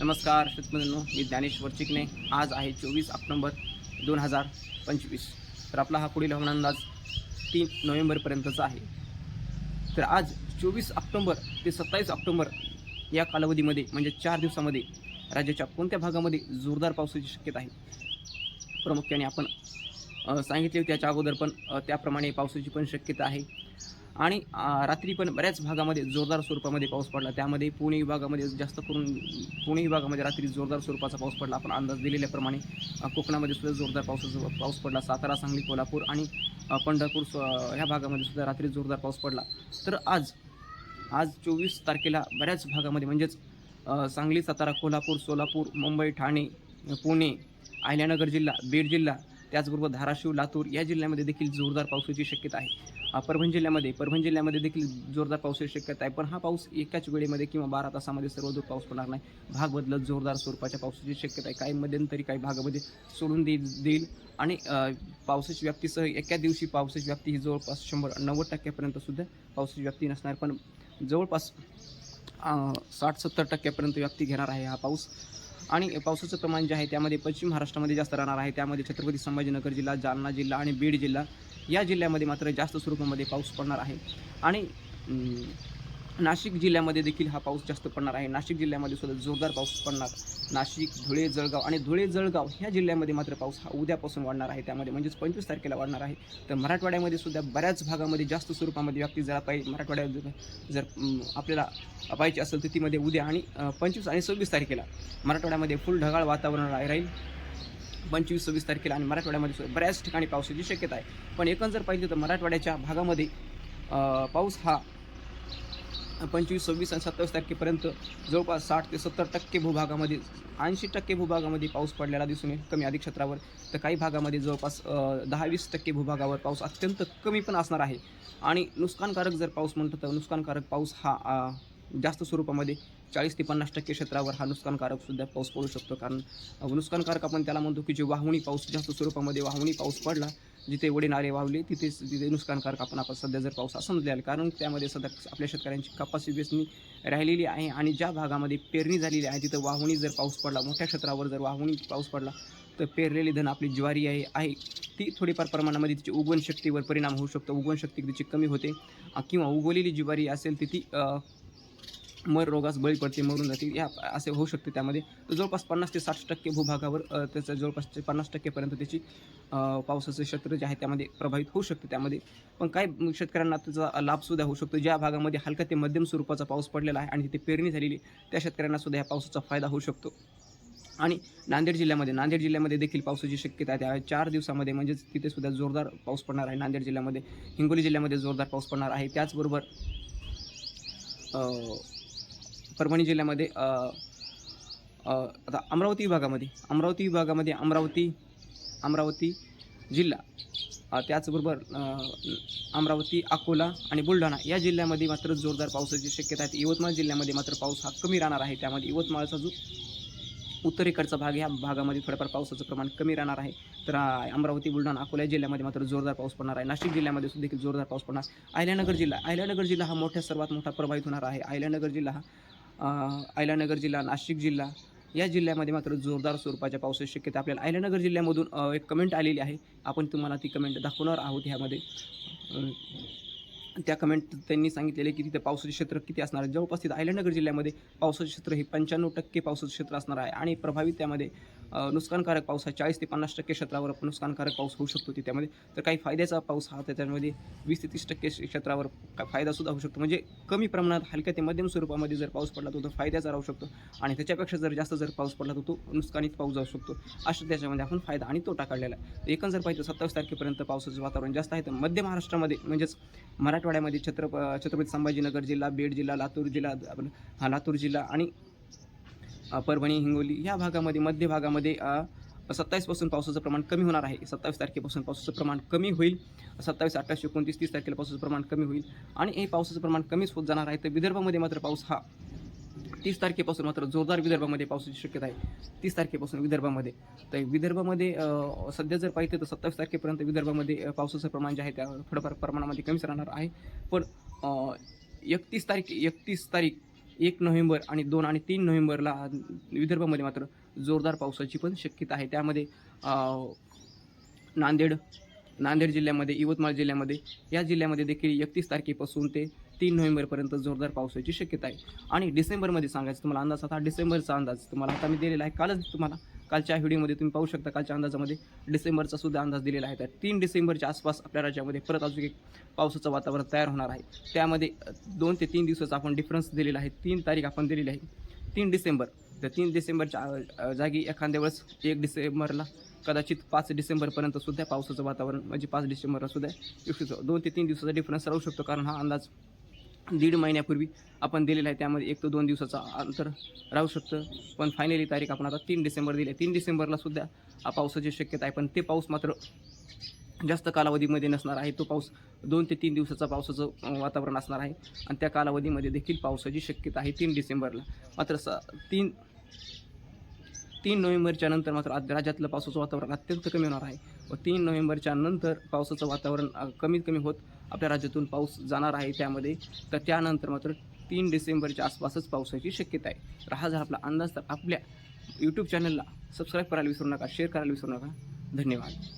नमस्कार शेतमजूर मी ज्ञानेश्वर चिकणे आज आहे चोवीस ऑक्टोंबर दोन हजार पंचवीस. तर आपला हा पुढील हवामान अंदाज तीन नोव्हेंबरपर्यंतचा आहे. तर आज चोवीस ऑक्टोंबर ते सत्तावीस ऑक्टोंबर या कालावधीमध्ये म्हणजे चार दिवसामध्ये राज्याच्या कोणत्या भागामध्ये जोरदार पावसाची शक्यता आहे? प्रामुख्याने आपण सांगितले त्याच्या अगोदर पण त्याप्रमाणे पावसाची पण शक्यता आहे. आणि रात्री पण बऱ्याच भागामध्ये जोरदार स्वरूपामध्ये पाऊस पडला. त्यामध्ये पुणे विभागामध्ये जास्त करून पुणे विभागामध्ये रात्री जोरदार स्वरूपाचा पाऊस पडला. आपण अंदाज दिलेल्याप्रमाणे कोकणामध्ये सुद्धा जोरदार पावसाचा पाऊस पडला. सातारा सांगली कोल्हापूर आणि पंढरपूर ह्या भागामध्ये सुद्धा रात्री जोरदार पाऊस पडला. तर आज आज चोवीस तारखेला बऱ्याच भागामध्ये म्हणजेच सांगली सातारा कोल्हापूर सोलापूर मुंबई ठाणे पुणे अहिल्यानगर जिल्हा बीड जिल्हा त्याचबरोबर धाराशिव लातूर या जिल्ह्यामध्ये देखील जोरदार पावसाची शक्यता आहे. परभणी जिल्ह्यामध्ये. परभणी जिल्ह्यामध्ये देखील जोरदार पावसाची शक्यता आहे. पण हा पाऊस एकाच वेळेमध्ये किंवा बारा तासामध्ये सर्वदूर पाऊस पडणार नाही. भाग बदलत जोरदार स्वरूपाच्या पावसाची शक्यता आहे. काही मध्यंतरी काही भागामध्ये सोडून दे देईल. आणि पावसाची व्याप्तीसह एका दिवशी पावसाची व्याप्ती ही जवळपास शंभर नव्वद टक्क्यापर्यंत सुद्धा पावसाची व्याप्ती नसणार. पण जवळपास साठ सत्तर टक्क्यापर्यंत व्याप्ती घेणार आहे हा पाऊस. आणि पावसाचं प्रमाण जे आहे त्यामध्ये पश्चिम महाराष्ट्रामध्ये जास्त राहणार आहे. त्यामध्ये छत्रपती संभाजीनगर जिल्हा जालना जिल्हा आणि बीड जिल्हा या जिल्ह्यामध्ये मात्र जास्त स्वरूपामध्ये पाऊस पडणार आहे. आणि नाशिक जिल्ह्यामध्ये देखील हा पाऊस जास्त पडणार आहे. नाशिक जिल्ह्यामध्ये सुद्धा जोरदार पाऊस पडणार. नाशिक धुळे जळगाव आणि धुळे जळगाव ह्या जिल्ह्यामध्ये मात्र पाऊस हा उद्यापासून वाढणार आहे. त्यामध्ये म्हणजेच पंचवीस तारखेला वाढणार आहे. तर मराठवाड्यामध्ये सुद्धा बऱ्याच भागामध्ये जास्त स्वरूपामध्ये व्याप्ती जरा पाहिजे मराठवाड्यात जर- आपल्याला पाहिजे असेल तर तीमध्ये उद्या आणि पंचवीस आणि सव्वीस तारखेला मराठवाड्यामध्ये फुल ढगाळ वातावरण राहील. पंचवीस सव्वीस तारखेला आणि मराठवाड्यामध्ये बऱ्याच ठिकाणी पावसाची शक्यता आहे. पण एकंदर जर पाहिजे तर मराठवाड्याच्या भागामध्ये पाऊस हा पंचवीस सव्वीस आणि सत्तावीस तारखेपर्यंत जवळपास साठ ते सत्तर टक्के भूभागामध्ये ऐंशी टक्के भूभागामध्ये पाऊस पडलेला दिसून येईल. कमी अधिक क्षेत्रावर तर काही भागामध्ये जवळपास दहा वीस टक्के भूभागावर पाऊस अत्यंत कमी पण असणार आहे. आणि नुकसानकारक जर पाऊस म्हणतो तर नुकसानकारक पाऊस हा जास्त स्वरूपामध्ये चाळीस ते पन्नास टक्के क्षेत्रावर हा नुकसानकारक सुद्धा पाऊस पडू शकतो. कारण नुकसानकारक आपण त्याला म्हणतो की जे वाहुणी पाऊस जास्त स्वरूपामध्ये वाहुणी पाऊस पडला जिथे वडे नारे वाहले तिथेच तिथे नुकसानकारक आपण आपण सध्या जर पाऊस असं समजले कारण त्यामध्ये सध्या आपल्या शेतकऱ्यांची कपासी वेचणी राहिलेली आहे आणि ज्या भागामध्ये पेरणी झालेली आहे तिथं वाहुणी जर पाऊस पडला मोठ्या क्षेत्रावर जर वाहुणी पाऊस पडला तर पेरलेली धन आपली ज्वारी आहे आहे ती थोडीफार प्रमाणामध्ये तिची उगवण शक्तीवर परिणाम होऊ शकतो. उगवण शक्ती तिची कमी होते. किंवा उगवलेली ज्वारी असेल ती ती मर रोगास बळी पडते मरून जाते या असे होऊ शकते त्यामध्ये. तर जवळपास पन्नास ते साठ टक्के भूभागावर त्याचं जवळपास ते पन्नास टक्केपर्यंत त्याची पावसाचे क्षेत्र जे आहे त्यामध्ये प्रभावित होऊ शकते त्यामध्ये. पण काही शेतकऱ्यांना त्याचा लाभसुद्धा होऊ शकतो. ज्या भागामध्ये हलका ते मध्यम स्वरूपाचा पाऊस पडलेला आहे आणि तिथे पेरणी झालेली त्या शेतकऱ्यांना सुद्धा या पावसाचा फायदा होऊ शकतो. आणि नांदेड जिल्ह्यामध्ये नांदेड जिल्ह्यामध्ये देखील पावसाची शक्यता आहे. त्या चार दिवसामध्ये म्हणजेच तिथे सुद्धा जोरदार पाऊस पडणार आहे. नांदेड जिल्ह्यामध्ये हिंगोली जिल्ह्यामध्ये जोरदार पाऊस पडणार आहे. त्याचबरोबर परभणी जिल्ह्यामध्ये आता अमरावती विभागामध्ये अमरावती विभागामध्ये अमरावती अमरावती जिल्हा त्याचबरोबर अमरावती अकोला आणि बुलढाणा या जिल्ह्यामध्ये मात्र जोरदार पावसाची शक्यता आहे. यवतमाळ जिल्ह्यामध्ये मात्र पाऊस हा कमी राहणार आहे. त्यामध्ये यवतमाळचा जो उत्तरेकडचा भाग ह्या भागामध्ये थोड्याफार पावसाचं प्रमाण कमी राहणार आहे. तर अमरावती बुलढाणा अकोला जिल्ह्यामध्ये मात्र जोरदार पाऊस पडणार आहे. नाशिक जिल्ह्यामध्ये सुद्धा देखील जोरदार पाऊस पडणार. अहिल्यानगर जिल्हा अहिल्यानगर जिल्हा हा मोठ्या सर्वात मोठा प्रभावित होणार आहे. अहिल्यानगर जिल्हा हा अहिल्यानगर जिल्हा नाशिक जिल्हा या जिल्ह्यामध्ये मात्र जोरदार स्वरूपाच्या पावसाची शक्यता आपल्याला अहिल्यानगर जिल्ह्यामधून एक कमेंट आलेली आहे. आपण तुम्हाला ती कमेंट दाखवणार आहोत ह्यामध्ये. त्या कमेंट त्यांनी सांगितलेले की तिथे पावसाचे क्षेत्र किती असणार आहे. जवळपास तिथं अहिल्यानगर जिल्ह्यामध्ये पावसाचे क्षेत्र हे पंच्याण्णव टक्के पावसाचे क्षेत्र असणार आहे. आणि प्रभावित त्यामध्ये नुकसानकारक पाऊस हा चाळीस ते पन्नास टक्के क्षेत्रावर नुकसानकारक पाऊस होऊ शकतो त्यामध्ये तर काही फायद्याचा पाऊस हा त्याच्यामध्ये वीस ते तीस टक्के क्षेत्रावर फायदासुद्धा होऊ शकतो. म्हणजे कमी प्रमाणात हलक्या ते मध्यम स्वरूपामध्ये जर पाऊस पडला तर तो फायद्याचा राहू शकतो. आणि त्याच्यापेक्षा जर जास्त जर पाऊस पडला तर तो नुकसानीत पाऊस जाऊ शकतो. अशा त्याच्यामध्ये आपण फायदा आणि तोटा काढलेला आहे. तर एकंदर पाहिजे सत्तावीस तारखेपर्यंत पावसाचं वातावरण जास्त आहे. तर मध्य महाराष्ट्रामध्ये म्हणजेच मराठवाड्यामध्ये छत्रप छत्रपती संभाजीनगर जिल्हा बीड जिल्हा लातूर जिल्हा हा लातूर जिल्हा आणि परभणी हिंगोली या भागामध्ये मध्य भागामध्ये सत्तावीसपासून पावसाचं प्रमाण कमी होणार आहे. सत्तावीस तारखेपासून पावसाचं प्रमाण कमी होईल. सत्तावीस अठ्ठावीस एकोणतीस तीस तारखेला पावसाचं प्रमाण कमी होईल. आणि हे पावसाचं प्रमाण कमीच होत जाणार आहे. तर विदर्भामध्ये मात्र पाऊस हा तीस तारखेपासून मात्र जोरदार विदर्भामध्ये पावसाची शक्यता आहे. तीस तारखेपासून विदर्भामध्ये. तर विदर्भामध्ये सध्या जर पाहिजे तर सत्तावीस तारखेपर्यंत विदर्भामध्ये पावसाचं प्रमाण जे आहे त्या थोडंफार प्रमाणामध्ये कमीच राहणार आहे. पण एकतीस तारीख एकतीस तारीख एक नोव्हेंबर आणि दोन आणि तीन नोव्हेंबरला विदर्भामध्ये मात्र जोरदार पावसाची पण शक्यता आहे. त्यामध्ये नांदेड नांदेड जिल्ह्यामध्ये यवतमाळ जिल्ह्यामध्ये या जिल्ह्यामध्ये देखील एकतीस तारखेपासून ते तीन नोव्हेंबरपर्यंत जोरदार पावसाची शक्यता आहे. आणि डिसेंबरमध्ये सांगायचं तुम्हाला अंदाज आता डिसेंबरचा अंदाज तुम्हाला आता मी दिलेला आहे. कालच तुम्हाला कालच्या व्हिडिओमध्ये तुम्ही पाहू शकता कालच्या अंदाजामध्ये डिसेंबरचा सुद्धा अंदाज दिलेला आहे. तर तीन डिसेंबरच्या आसपास आपल्या राज्यामध्ये परत अजून एक पावसाचं वातावरण तयार होणार आहे. त्यामध्ये दोन ते तीन दिवसाचा आपण डिफरन्स दिलेला आहे. तीन तारीख आपण दिलेली आहे. तीन डिसेंबर. तर तीन डिसेंबरच्या जागी एखाद्या वेळेस एक डिसेंबरला कदाचित पाच डिसेंबरपर्यंत सुद्धा पावसाचं वातावरण म्हणजे पाच डिसेंबरला सुद्धा दोन ते तीन दिवसाचा डिफरन्स राहू शकतो. कारण हा अंदाज दीड महिन्यापूर्वी आपण दिलेला आहे. त्यामध्ये एक ते दोन दिवसाचा अंतर राहू शकतं. पण फायनली तारीख आपण आता तीन डिसेंबर दिली आहे. तीन डिसेंबरला सुद्धा पावसाची शक्यता आहे. पण ते पाऊस मात्र जास्त कालावधीमध्ये नसणार आहे. तो पाऊस दोन ते तीन दिवसाचा पावसाचं वातावरण असणार आहे. आणि त्या कालावधीमध्ये देखील पावसाची शक्यता आहे तीन डिसेंबरला. मात्र स तीन तीन नोव्हेंबरच्या नंतर मात्र राज्यातलं पावसाचं वातावरण अत्यंत कमी होणार आहे व तीन नोव्हेंबरच्या नंतर पावसाचं वातावरण कमीत कमी होत आपल्या राज्यातून पाऊस जाणार आहे त्यामध्ये. तर त्यानंतर मात्र तीन डिसेंबरच्या आसपासच पावसाची शक्यता आहे. तर हा जर आपला अंदाज तर आपल्या यूट्यूब चॅनलला सबस्क्राईब करायला विसरू नका शेअर करायला विसरू नका. धन्यवाद.